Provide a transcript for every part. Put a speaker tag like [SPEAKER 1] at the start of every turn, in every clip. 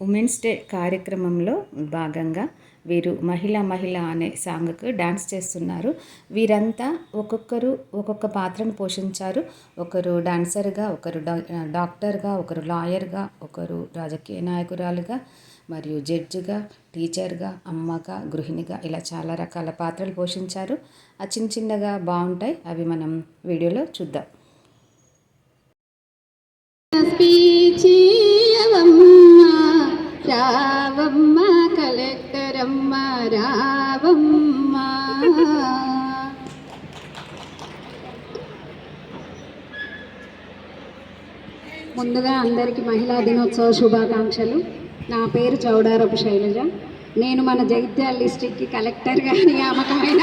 [SPEAKER 1] Women's day కార్యక్రమంలో భాగంగా వీరు మహిళ మహిళ అనే సాంగ్కు డాన్స్ చేస్తున్నారు. వీరంతా ఒక్కొక్కరు ఒక్కొక్క పాత్రను పోషించారు. ఒకరు డాన్సర్గా ఒకరు డాక్టర్గా ఒకరు లాయర్గా ఒకరు రాజకీయ నాయకురాలుగా మరియు జడ్జిగా టీచర్గా అమ్మగా గృహిణిగా ఇలా చాలా రకాల పాత్రలు పోషించారు. ఆ చిన్న చిన్నగా బాగుంటాయి. అవి మనం వీడియోలో చూద్దాం.
[SPEAKER 2] కలెక్టరమ్మ రావమ్మ. ముందుగా అందరికీ మహిళా దినోత్సవ శుభాకాంక్షలు. నా పేరు చౌడారపు శైలజ. నేను మన జగిత్యాల డిస్టిక్కి కలెక్టర్గా నియామకమైన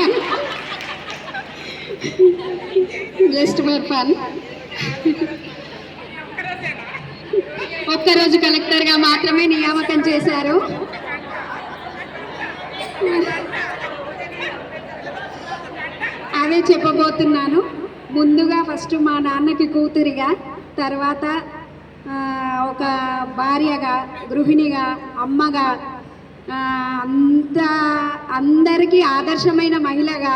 [SPEAKER 2] జస్ట్ ఫర్ ఫన్. ఒక్కరోజు కలెక్టర్గా మాత్రమే నియామకం చేశారు. అదే చెప్పబోతున్నాను. ముందుగా ఫస్ట్ మా నాన్నకి కూతురిగా తర్వాత ఒక భార్యగా గృహిణిగా అమ్మగా అంత అందరికీ ఆదర్శమైన మహిళగా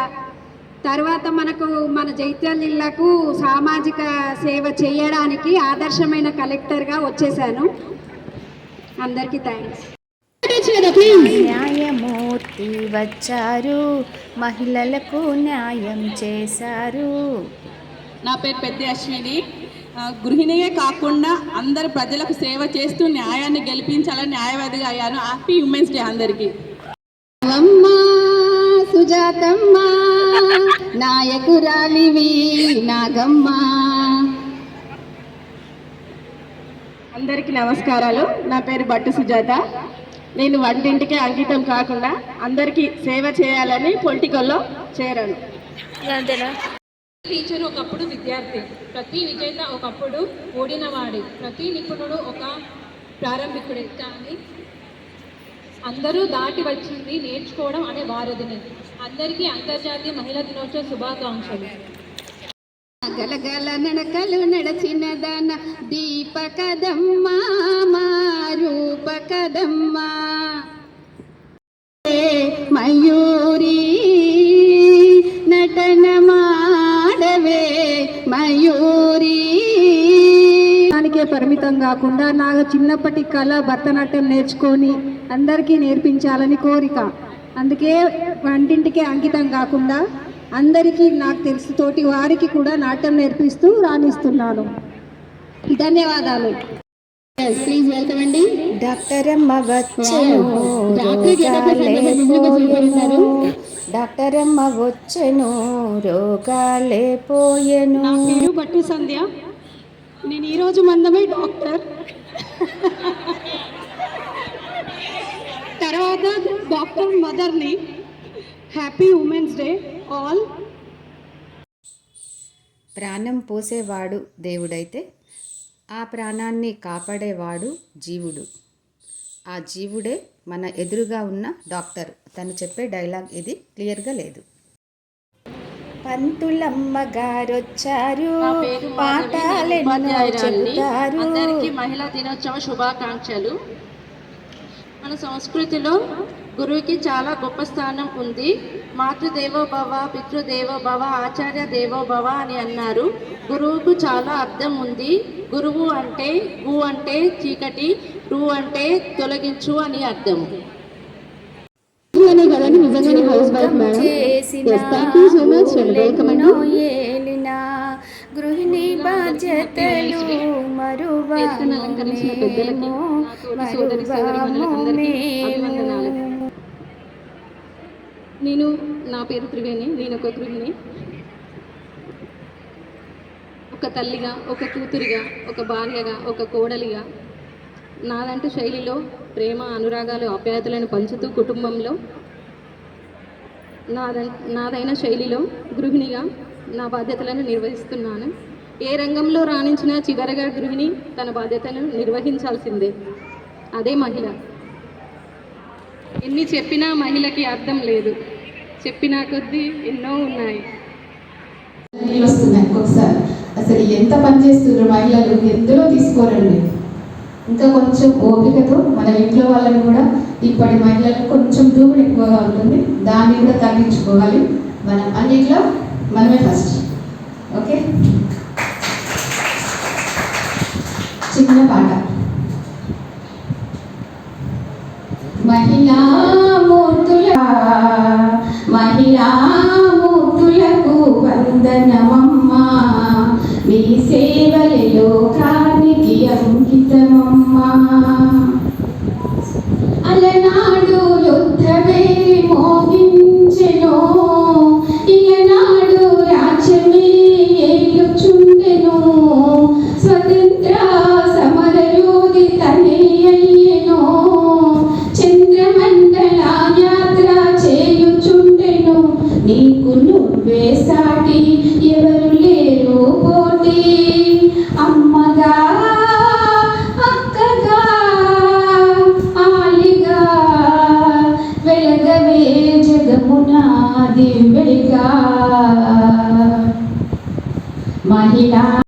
[SPEAKER 2] తర్వాత మనకు మన జైత్యాల జిల్లాకు సామాజిక సేవ చేయడానికి ఆదర్శమైన కలెక్టర్గా వచ్చేసాను అందరికీ థ్యాంక్స్
[SPEAKER 1] న్యాయమూర్తి వచ్చారు. మహిళలకు న్యాయం చేశారు.
[SPEAKER 3] నా పేరు పెద్ద అశ్విని. గృహిణియే కాకుండా అందరు ప్రజలకు సేవ చేస్తూ న్యాయాన్ని గెలిపించాలని న్యాయవాదిగా అయ్యాను. హ్యాపీ ఉమెన్స్ డే అందరికీ.
[SPEAKER 2] అమ్మ సుజాతమ్మ నాయకురాలివి నాగమ్మ. అందరికీ నమస్కారాలు. నా పేరు బట్టు సుజాత. నేను వంటింటికే అంకితం కాకుండా అందరికీ సేవ చేయాలని పొలిటికల్లో చేరాను.
[SPEAKER 4] టీచర్ ఒకప్పుడు విద్యార్థి. ప్రతి విజేత ఒకప్పుడు ఓడినవాడే. ప్రతి నిపుణుడు ఒక ప్రారంభికుడే. కానీ అందరూ దాటి వచ్చింది నేర్చుకోవడం అనే వారధిని. అందరికీ అంతర్జాతీయ మహిళా దినోత్సవ శుభాకాంక్షలు.
[SPEAKER 2] గలగల నడకలు నడచిన దన దీపకదమ్మ మయూరి నటన మాడవే మయూరి. దానికే పరిమితం కాకుండా నా చిన్నప్పటి కళ భరతనాట్యం నేర్చుకొని అందరికీ నేర్పించాలని కోరిక. అందుకే వంటింటికే అంకితం కాకుండా అందరికీ నాకు తెలుసు తోటి వారికి కూడా నాట్యం నేర్పిస్తూ రాణిస్తున్నాను. ధన్యవాదాలు. ప్లీజ్ వెల్కమ్ అండి.
[SPEAKER 1] డాక్టర్ అమ్మ వచ్చెను
[SPEAKER 2] డాక్టర్
[SPEAKER 1] అమ్మ వచ్చెను రోగాలే పోయెను.
[SPEAKER 2] నా పేరు బట్టు సంధ్య. నేను ఈరోజు మందమే డాక్టర్. తర్వాత డాక్టర్ మదర్ని హ్యాపీ ఉమెన్స్ డే ఆల్.
[SPEAKER 1] ప్రాణం పోసేవాడు దేవుడైతే ఆ ప్రాణాన్ని కాపాడేవాడు జీవుడు. ఆ జీవుడే మన ఎదురుగా ఉన్న డాక్టర్. తను చెప్పే డైలాగ్ ఇది క్లియర్గా లేదు. పంతులమ్మ గారొచ్చారు. చెబుతారు.
[SPEAKER 3] అందరికీ మహిళా దినోత్సవ శుభాకాంక్షలు. మన సంస్కృతిలో గురువుకి చాలా గొప్ప స్థానం ఉంది. మాతృదేవో భవ పితృదేవో భవ ఆచార్య దేవో భవ అని అన్నారు. గురువుకు చాలా అర్థం ఉంది. గురువు అంటే గు అంటే చీకటి రు అంటే తొలగించు అని అర్థం.
[SPEAKER 2] కదండి నిజంగానే హౌస్ వైఫ్ మేడం
[SPEAKER 1] చేసిన
[SPEAKER 2] thank you so much welcome అండి
[SPEAKER 1] ఎన్నో ఏలిన గృహిణి బాధ్యతలు
[SPEAKER 3] వేదికను అలంకరించిన పెద్దలకి, నా తోటి సోదరి సోదరీమణులకందరికీ అభివందనాలు. నేను నా పేరు త్రివేణి నేను ఒక గృహిణి. ఒక తల్లిగా ఒక కూతురిగా ఒక భార్యగా ఒక కోడలిగా నాదంటూ శైలిలో ప్రేమ అనురాగాలు ఆప్యాయతలను పంచుతూ కుటుంబంలో నాద నాదైన శైలిలో గృహిణిగా నా బాధ్యతలను నిర్వహిస్తున్నాను. ఏ రంగంలో రాణించినా చివరగా గృహిణి తన బాధ్యతను నిర్వహించాల్సిందే. అదే మహిళ. ఎన్ని చెప్పినా మహిళకి అర్థం లేదు. చెప్పినా కొద్దీ ఎన్నో ఉన్నాయి.
[SPEAKER 5] వస్తున్నాయి. ఒక్కొక్కసారి. అసలు ఎంత పని చేస్తున్నారు మహిళలు? ఎందులో తీసుకోరండి?
[SPEAKER 1] ఇంకా కొంచెం ఓపికతో మన ఇంట్లో వాళ్ళని కూడా ఇప్పటి మహిళలకు కొంచెం దూకుడు ఎక్కువగా ఉంటుంది. దాన్ని కూడా తగ్గించుకోవాలి. మనం అన్నిట్లో మనమే ఫస్ట్ ఓకే చిన్న పాట. మహిళా మూర్తుల మహిళా మూర్తులకు వందనమమ్మ. మీ సేవలే yeah